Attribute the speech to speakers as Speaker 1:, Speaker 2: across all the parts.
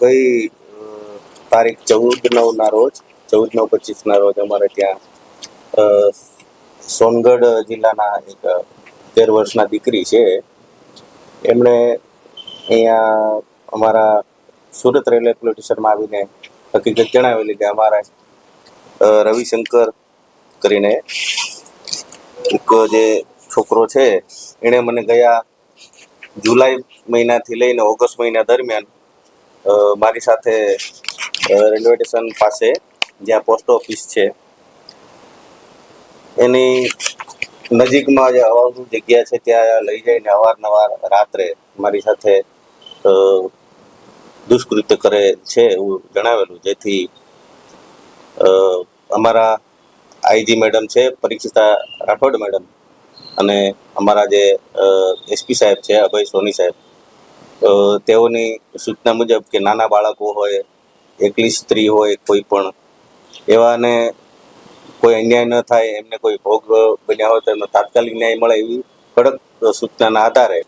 Speaker 1: ગઈ તારીખ ચૌદ નવના રોજ ચૌદ નવ પચીસના રોજ અમારે ત્યાં સોનગઢ જિલ્લાના એક તેર વર્ષના દીકરી છે. એમણે અહીંયા અમારા સુરત રેલવે પોલીસ સ્ટેશનમાં આવીને હકીકત જણાવેલી કે અમારા રવિશંકર કરીને એક જે છોકરો છે, એણે મને ગયા જુલાઈ મહિનાથી લઈને ઓગસ્ટ મહિના દરમિયાન મારી સાથે રેલવે સ્ટેશન પાસે જ્યાં પોસ્ટ ઓફિસ છે, એની નજીકમાં જે હવાનું જગ્યા છે, ત્યાં લઈ જઈને અવારનવાર રાત્રે મારી સાથે દુષ્કૃત્ય કરે છે એવું જણાવેલું. જેથી અમારા આઈજી મેડમ છે, પરીક્ષિતા રાઠોડ મેડમ અને અમારા જે એસપી સાહેબ છે, અભય સોની સાહેબ. તેઓની સૂચના મુજબ કે નાના બાળકો હોય, એકલી સ્ત્રી હોય, કોઈ પણ, એવાને કોઈ અન્યાય ન થાય, એમને કોઈ ભોગ બન્યા હોય તો એમને તાત્કાલિક ન્યાય મળે એવી કડક સૂચનાના આધારે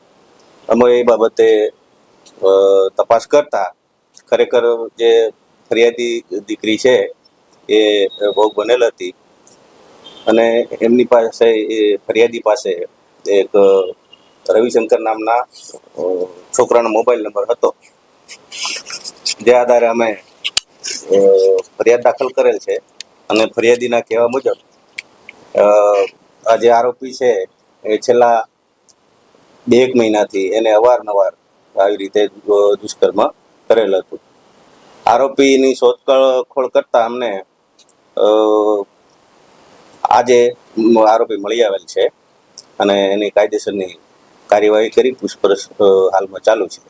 Speaker 1: અમે એ બાબતે તપાસ કરતા ખરેખર જે ફરિયાદી દીકરી છે, એ ભોગ બનેલ હતી. અને એમની પાસે, એ ફરિયાદી પાસે એક રવિશંકર નામના છોકરાનો મોબાઈલ નંબર હતો. જે આધારે અમે ફરિયાદ દાખલ કરેલ છે. અને ફરિયાદીના કહેવા મુજબ આ જે આરોપી છે, એ છેલ્લા બે એક મહિનાથી એને અવારનવાર આવી રીતે દુષ્કર્મ કરેલ હતું. આરોપીની શોધખોળ કરતા અમને આજે આરોપી મળી આવેલ છે. અને એની કાયદેસરની કાર્યવાહી કરી પૂછપરછ હાલમાં ચાલુ છે.